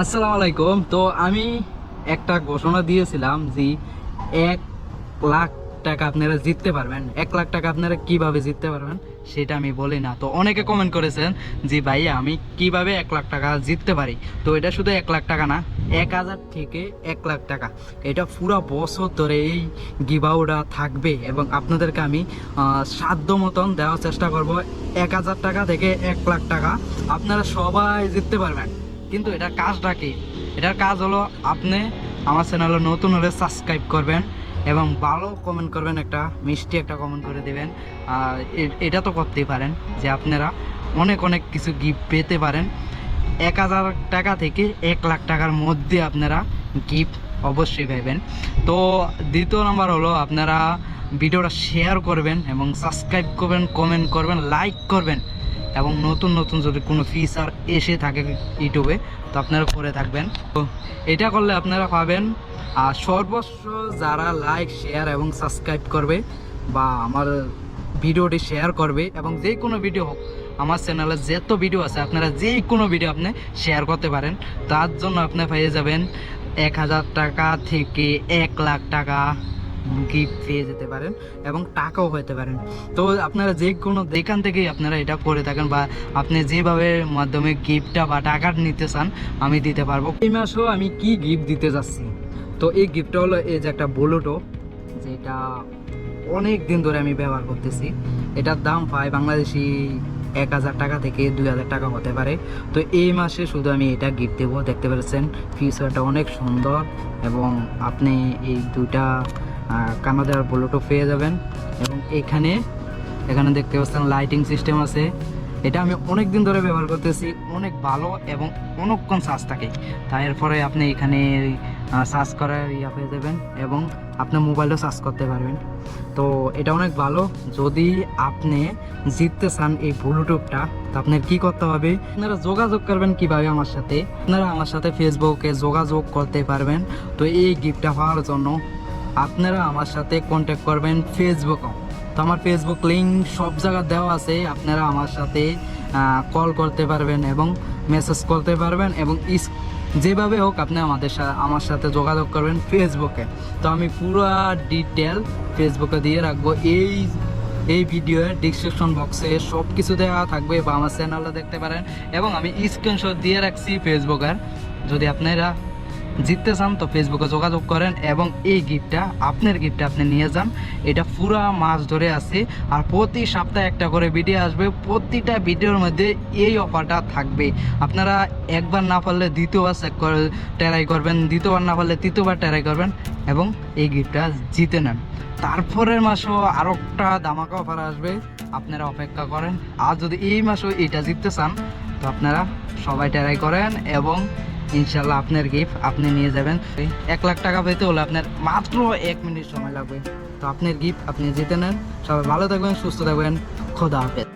আসসালামু আলাইকুম তো আমি একটা ঘোষণা দিয়েছিলাম যে এক লাখ টাকা আপনারা জিততে পারবেন। এক লাখ টাকা আপনারা কীভাবে জিততে পারবেন সেটা আমি বলি না। তো অনেকে কমেন্ট করেছেন যে ভাই আমি কীভাবে এক লাখ টাকা জিততে পারি? তো এটা শুধু এক লাখ টাকা না, এক হাজার থেকে এক লাখ টাকা। এটা পুরো বছর ধরে এই গিবাউটা থাকবে এবং আপনাদেরকে আমি সাধ্য মতন দেওয়ার চেষ্টা করব। এক হাজার টাকা থেকে এক লাখ টাকা আপনারা সবাই জিততে পারবেন। কিন্তু এটার কাজটা কি? এটার কাজ হলো আপনি আমার চ্যানেলে নতুন হলে সাবস্ক্রাইব করবেন এবং ভালো কমেন্ট করবেন একটা, মিষ্টি একটা কমেন্ট করে দেবেন। আর এটা তো করতেই পারেন যে আপনারা অনেক অনেক কিছু গিফট পেতে পারেন। এক হাজার টাকা থেকে এক লাখ টাকার মধ্যে আপনারা গিফট অবশ্যই পাইবেন। তো দ্বিতীয় নাম্বার হলো আপনারা ভিডিওটা শেয়ার করবেন এবং সাবস্ক্রাইব করবেন কমেন্ট করবেন লাইক করবেন। এবং নতুন নতুন যদি কোনো ফিচার এসে থাকে ইউটিউবে, তো আপনারা করে থাকবেন। তো এটা করলে আপনারা পাবেন, আর সর্বস্ব যারা লাইক শেয়ার এবং সাবস্ক্রাইব করবে বা আমার ভিডিওটি শেয়ার করবে এবং যে কোনো ভিডিও হোক, আমার চ্যানেলে যত ভিডিও আছে, আপনারা যে কোনো ভিডিও আপনি শেয়ার করতে পারেন, তার জন্য আপনি পেয়ে যাবেন এক হাজার টাকা থেকে এক লাখ টাকা। গিফট পেয়ে যেতে পারেন এবং টাকাও পেতে পারেন। তো আপনারা যে কোনো যেখান থেকেই আপনারা এটা করে থাকেন বা আপনি যেভাবে মাধ্যমে গিফটটা বা টাকা নিতে চান, আমি দিতে পারব। এই মাসেও আমি কি গিফট দিতে যাচ্ছি? তো এই গিফটটা হলো এই যে একটা বোলোটো, যেটা অনেক দিন ধরে আমি ব্যবহার করতেছি। এটার দাম পায় বাংলাদেশি এক হাজার টাকা থেকে দুই হাজার টাকা হতে পারে। তো এই মাসে শুধু আমি এটা গিফট দেবো। দেখতে পেরেছেন ফিচারটা অনেক সুন্দর এবং আপনি এই দুইটা কানাডার ব্লুটুথ পেয়ে যাবেন। এবং এখানে এখানে দেখতে পাচ্ছেন লাইটিং সিস্টেম আছে। এটা আমি অনেক দিন ধরে ব্যবহার করতেছি, অনেক ভালো এবং অনেকক্ষণ চার্জ থাকে। তাই এরপরে আপনি এখানে চার্জ করার ইয়া পেয়ে যাবেন এবং আপনার মোবাইলও চার্জ করতে পারবেন। তো এটা অনেক ভালো। যদি আপনি জিততে চান এই ব্লুটুথটা তো আপনার কী করতে হবে? আপনারা যোগাযোগ করবেন কীভাবে আমার সাথে? আপনারা আমার সাথে ফেসবুকে যোগাযোগ করতে পারবেন। তো এই গিফটটা পাওয়ার জন্য আপনারা আমার সাথে কন্ট্যাক্ট করবেন ফেসবুকও তো আমার ফেসবুক লিঙ্ক সব জায়গায় দেওয়া আছে, আপনারা আমার সাথে কল করতে পারবেন এবং মেসেজ করতে পারবেন এবং যেভাবে হোক আপনি আমাদের সাথে আমার সাথে যোগাযোগ করবেন ফেসবুকে তো আমি পুরো ডিটেল ফেসবুকে দিয়ে রাখব। এই এই ভিডিওর ডিসক্রিপশন বক্সে সব কিছু দেওয়া থাকবে বা আমার চ্যানেলটা দেখতে পারেন এবং আমি স্ক্রিনশট দিয়ে রাখছি ফেসবুকের যদি আপনারা জিততে চান তো ফেসবুকে যোগাযোগ করেন এবং এই গিফটটা আপনার গিফটটা আপনি নিয়ে যান। এটা পুরা মাস ধরে আছে আর প্রতি সপ্তাহে একটা করে ভিডিও আসবে। প্রতিটা ভিডিওর মধ্যে এই অফারটা থাকবে। আপনারা একবার না পারলে দ্বিতীয়বার চেক করে ট্রাই করবেন। দ্বিতীয়বার না পারলে তৃতীয়বার ট্রাই করবেন এবং এই গিফটটা জিতে নেন। তারপরের মাসও আরও একটা দামাকা অফার আসবে। আপনারা অপেক্ষা করেন। আর যদি এই মাসও এটা জিততে চান, তো আপনারা সবাই ট্রাই করেন এবং ইনশাল্লাহ আপনার গিফট আপনি নিয়ে যাবেন। এক লাখ টাকা পেতে হলে আপনার মাত্র এক মিনিট সময় লাগবে। তো আপনার গিফট আপনি জিতে নেন। সবাই ভালো থাকবেন, সুস্থ থাকবেন। খোদা হাফেজ।